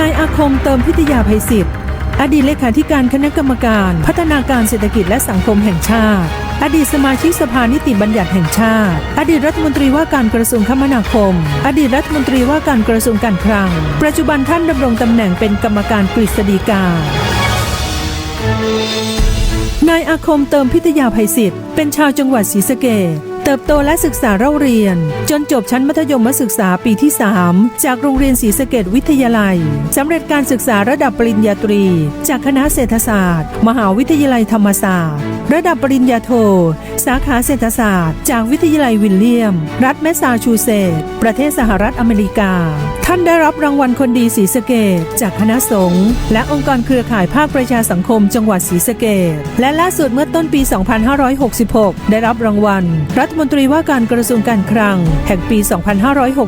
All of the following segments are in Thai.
นายอาคมเติมพิทยาภัยศิษย์อดีตเลขาธิการคณะกรรมการ พัฒนาการเศรษฐกิจและสังคมแห่งชาติ อดีตสมาชิกสภานิติบัญญัติแห่งชาติ อดีตรัฐมนตรีว่าการกระทรวงคมนาคม อดีตรัฐมนตรีว่าการกระทรวงการคลัง ปัจจุบันท่านดำรงตำแหน่งเป็นกรรมการกฤษฎีกานายอาคมเติมพิทยาภัยศิษย์เป็นชาวจังหวัดศรีสะเกษ เติบโตและศึกษาเล่าเรียน จนจบชั้นมัธยมศึกษาปีที่ 3 จากโรงเรียนศรีสะเกดวิทยาลัยสำเร็จการศึกษาระดับปริญญาตรี จากคณะเศรษฐศาสตร์ มหาวิทยาลัยธรรมศาสตร์ ระดับปริญญาโทสาขาเศรษฐศาสตร์ จากวิทยาลัยวิลเลียม รัฐแมสซาชูเซตส์ประเทศสหรัฐอเมริกา ท่านได้รับรางวัลคนดีศรีสะเกษจากคณะสงฆ์และองค์กรเครือข่ายภาคประชาสังคมจังหวัดศรีสะเกษและล่าสุดเมื่อต้นปี 2566 ได้รับรางวัล รัฐมนตรีว่าการกระทรวงการคลัง แห่งปี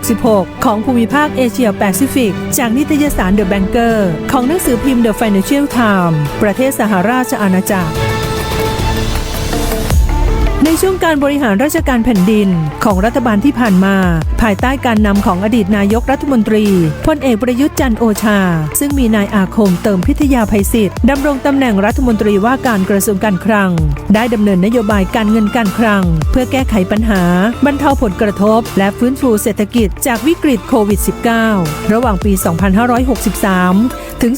2566 ของภูมิภาคเอเชียแปซิฟิก จากนิตยสาร The Banker ของหนังสือพิมพ์ The Financial Times ประเทศสหราชอาณาจักร ช่วงการบริหารราชการแผ่นดินของรัฐบาลที่ผ่านมา ภายใต้การนำของอดีตนายกรัฐมนตรีพลเอกประยุทธ์จันโอชา ซึ่งมีนายอาคมเติมพิทยาภัยศิษย์ดำรงตำแหน่งรัฐมนตรีว่าการกระทรวงการคลัง ได้ดำเนินนโยบายการเงินการคลัง เพื่อแก้ไขปัญหา บรรเทาผลกระทบ และฟื้นฟูเศรษฐกิจจากวิกฤตโควิด -19 ระหว่างปี 2563 ถึง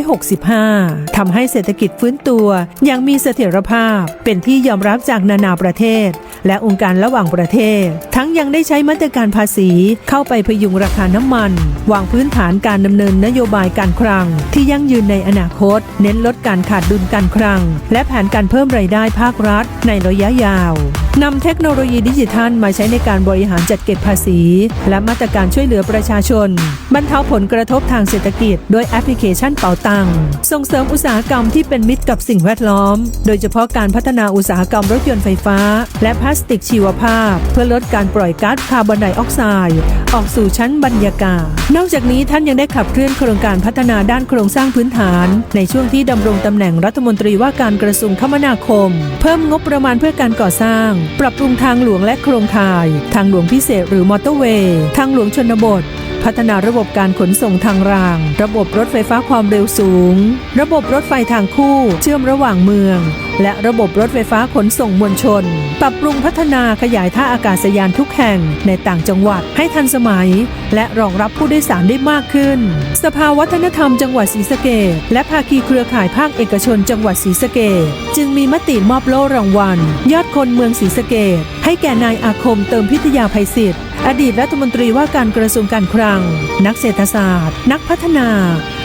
2565 ทำให้เศรษฐกิจฟื้นตัวอย่างมีเสถียรภาพ เป็นที่ยอมรับจากนานาประเทศ และองค์การระหว่างประเทศ ทั้งยังได้ใช้มาตรการภาษีเข้าไปพยุงราคาน้ำมัน วางพื้นฐานการดำเนินนโยบายการคลัง ที่ยั่งยืนในอนาคต เน้นลดการขาดดุลการคลัง และแผนการเพิ่มรายได้ภาครัฐ ในระยะยาวนำเทคโนโลยีดิจิทัลมาใช้ในการบริหารจัดเก็บภาษี และมาตรการช่วยเหลือประชาชน บรรเทาผลกระทบทางเศรษฐกิจ ด้วยแอปพลิเคชันเป๋าตังค์ส่งเสริมอุตสาหกรรมที่เป็นมิตรกับสิ่งแวดล้อม โดยเฉพาะการพัฒนาอุตสาหกรรมรถยนต์ไฟฟ้า และพลาสติกชีวภาพ เพื่อลดการปล่อยก๊าซคาร์บอนไดออกไซด์ออกสู่ชั้นบรรยากาศ นอกจากนี้ท่านยังได้ขับเคลื่อนโครงการพัฒนาด้านโครงสร้างพื้นฐาน ในช่วงที่ดำรงตำแหน่งรัฐมนตรีว่าการกระทรวงคมนาคม เพิ่มงบประมาณเพื่อการก่อสร้าง ปรับปรุงทางหลวงและโครงข่าย ทางหลวงพิเศษหรือมอเตอร์เวย์ ทางหลวงชนบท พัฒนาระบบการขนส่งทางราง ระบบรถไฟฟ้าความเร็วสูง ระบบรถไฟทางคู่ เชื่อมระหว่างเมือง และระบบรถไฟฟ้าขนส่งมวลชน ปรับปรุงพัฒนาขยายท่าอากาศยานทุกแห่งในต่างจังหวัดให้ทันสมัย และรองรับผู้โดยสารได้มากขึ้น สภาวัฒนธรรมจังหวัดศรีสะเกษและภาคีเครือข่ายภาคเอกชนจังหวัดศรีสะเกษจึงมีมติมอบโล่รางวัล ยอดคนเมืองศรีสะเกษให้แก่นายอาคมเติมพิทยาภัยศิษย์อดีตรัฐมนตรีว่าการกระทรวงการคลัง นักเศรษฐศาสตร์ นักพัฒนา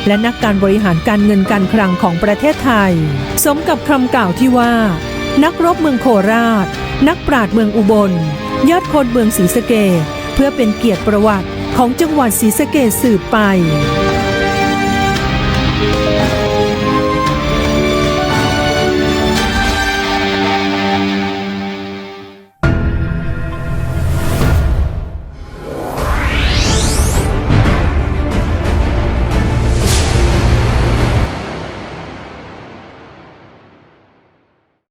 และนักการบริหารการเงินการคลังของประเทศไทย สมกับคำกล่าวที่ว่า นักรบเมืองโคราช นักปราดเมืองอุบล ยอดคนเมืองศรีสะเกษเพื่อเป็นเกียรติประวัติ ของจังหวัดศรีสะเกษสืบไป